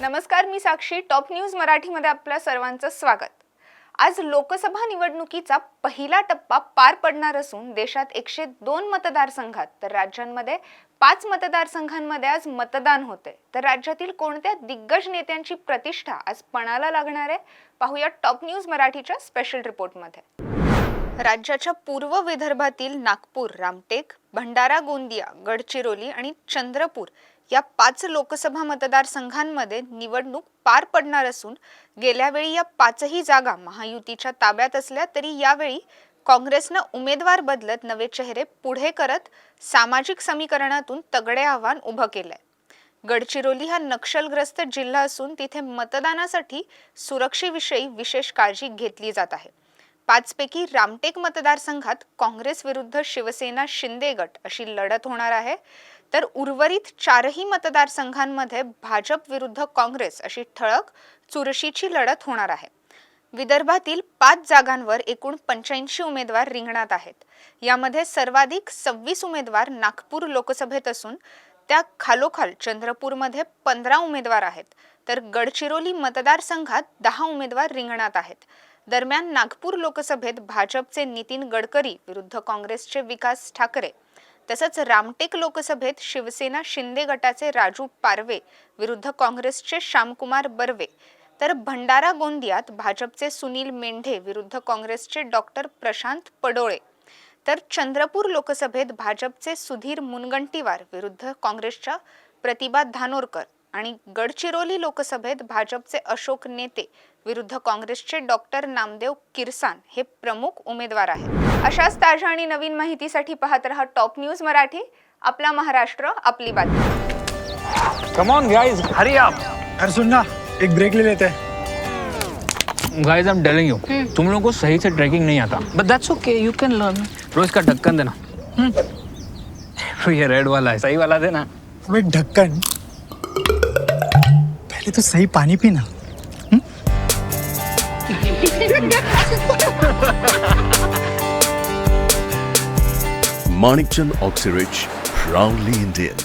नमस्कार मी साक्षी. Top news मराठीमध्ये आपल्या सर्वांचं स्वागत. आज लोकसभा निवडणुकीचा पहिला टप्पा पार पडणार असून देशात एकशे दोन मतदारसंघात तर राज्यांमध्ये पाच मतदारसंघांमध्ये आज मतदान होते तर राज्यातील कोणत्या दिग्गज नेत्यांची प्रतिष्ठा आज पणाला लागणार आहे? पाहूया टॉप न्यूज मराठीच्या स्पेशल रिपोर्टमध्ये राज्याच्या पूर्व विदर्भातील नागपूर रामटेक भंडारा गोंदिया गडचिरोली आणि चंद्रपूर या पाच लोकसभा मतदारसंघांमध्ये निवडणूक पार पडणार असून गेल्यावेळी या पाचही जागा महायुतीच्या ताब्यात असल्या तरी यावेळी काँग्रेसनं उमेदवार बदलत नवे चेहरे पुढे करत सामाजिक समीकरणातून तगडे आव्हान उभं केलंय. गडचिरोली हा नक्षलग्रस्त जिल्हा असून तिथे मतदानासाठी सुरक्षेविषयी विशेष काळजी घेतली जात आहे. पाचपैकी रामटेक मतदारसंघात काँग्रेस विरुद्ध शिवसेना शिंदे गट अशी लढत होणार आहे. तर उर्वरित चारही मतदारसंघांमध्ये भाजप विरुद्ध काँग्रेस अशी ठळक चुरशीची लढत होणार आहे. विदर्भातील पाच जागांवर एकूण पंच्याऐंशी उमेदवार रिंगणात आहेत. यामध्ये सर्वाधिक सव्वीस उमेदवार नागपूर लोकसभेत असून त्या खालोखाल चंद्रपूरमध्ये पंधरा उमेदवार आहेत. तर गडचिरोली मतदारसंघात दहा उमेदवार रिंगणात आहेत. दरम्यान नागपूर लोकसभेत भाजपचे नितीन गडकरी विरुद्ध काँग्रेसचे विकास ठाकरे तसंच रामटेक लोकसभेत शिवसेना शिंदे गटाचे राजू पारवे विरुद्ध काँग्रेसचे श्यामकुमार बर्वे तर भंडारा गोंदियात भाजपचे सुनील मेंढे विरुद्ध काँग्रेसचे डॉक्टर प्रशांत पडोळे तर चंद्रपूर लोकसभेत भाजपचे सुधीर मुनगंटीवार विरुद्ध काँग्रेसच्या प्रतिभा धानोरकर. आणि गडचिरोली लोकसभेत भाजपचे अशोक नेते विरुद्ध काँग्रेसचे डॉक्टर नामदेव किरसान हे प्रमुख उमेदवार आहेत. अशाच ताज्या आणि नवीन माहितीसाठी पाहत रहा टॉप न्यूज मराठी आपला महाराष्ट्र आपली बातमी. Come on, guys, hurry up. यार सुन ना एक ब्रेक ले लेते. हैं Guys, I'm telling you, तुम लोगों को सही से ट्रैकिंग नहीं आता. But that's okay you can learn रोज का ढक्कन देना. ये रेड वाला है सही वाला देना. ढक्कन पहले तो सही पानी पीना माणिकचन ऑक्सीरिच राउंडली इंडियन.